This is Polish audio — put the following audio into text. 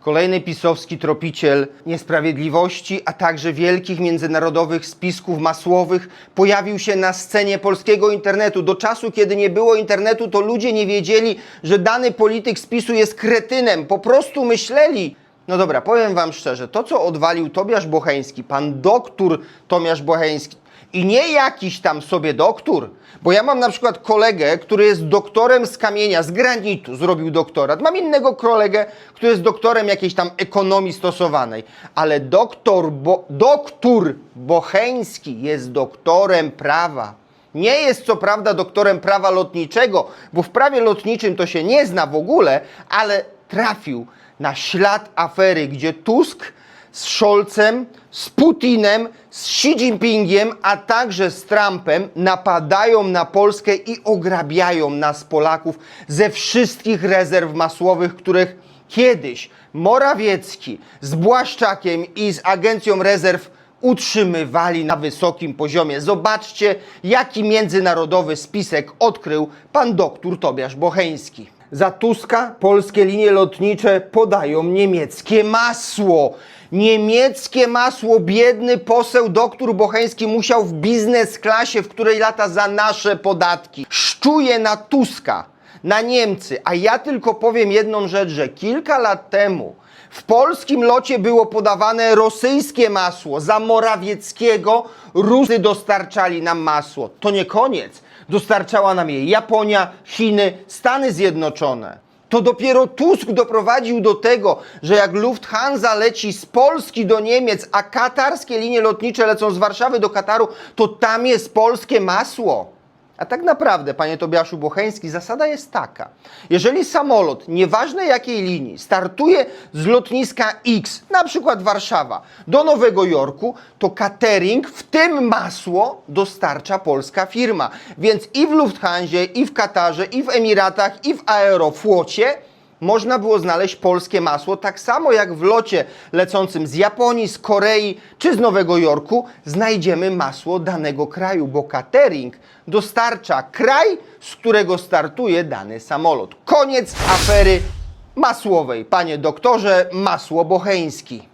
Kolejny pisowski tropiciel niesprawiedliwości, a także wielkich międzynarodowych spisków masłowych pojawił się na scenie polskiego internetu. Do czasu, kiedy nie było internetu, to ludzie nie wiedzieli, że dany polityk spisu jest kretynem. Po prostu myśleli. No dobra, powiem wam szczerze, to co odwalił Tobiasz Bocheński, pan doktor Tobiasz Bocheński, i nie jakiś tam sobie doktor, bo ja mam na przykład kolegę, który jest doktorem z kamienia, z granitu zrobił doktorat. Mam innego kolegę, który jest doktorem jakiejś tam ekonomii stosowanej. Ale doktor, Bo, doktor Bocheński jest doktorem prawa. Nie jest co prawda doktorem prawa lotniczego, bo w prawie lotniczym to się nie zna w ogóle, ale trafił na ślad afery, gdzie Tusk z Scholzem, z Putinem, z Xi Jinpingiem, a także z Trumpem napadają na Polskę i ograbiają nas Polaków ze wszystkich rezerw masłowych, których kiedyś Morawiecki z Błaszczakiem i z Agencją Rezerw utrzymywali na wysokim poziomie. Zobaczcie, jaki międzynarodowy spisek odkrył pan doktor Tobiasz Bocheński. Za Tuska polskie linie lotnicze podają niemieckie masło. Niemieckie masło, biedny poseł doktor Bocheński musiał w biznes klasie, w której lata za nasze podatki. Szczuje na Tuska, na Niemcy, a ja tylko powiem jedną rzecz, że kilka lat temu w polskim locie było podawane rosyjskie masło. Za Morawieckiego Rusy dostarczali nam masło. To nie koniec. Dostarczała nam je Japonia, Chiny, Stany Zjednoczone. To dopiero Tusk doprowadził do tego, że jak Lufthansa leci z Polski do Niemiec, a katarskie linie lotnicze lecą z Warszawy do Kataru, to tam jest polskie masło. A tak naprawdę, panie Tobiaszu Bocheński, zasada jest taka. Jeżeli samolot, nieważne jakiej linii, startuje z lotniska X, na przykład Warszawa, do Nowego Jorku, to catering, w tym masło, dostarcza polska firma. Więc i w Lufthansie, i w Katarze, i w Emiratach, i w Aeroflocie można było znaleźć polskie masło, tak samo jak w locie lecącym z Japonii, z Korei czy z Nowego Jorku znajdziemy masło danego kraju, bo catering dostarcza kraj, z którego startuje dany samolot. Koniec afery masłowej. Panie doktorze, masło bocheński.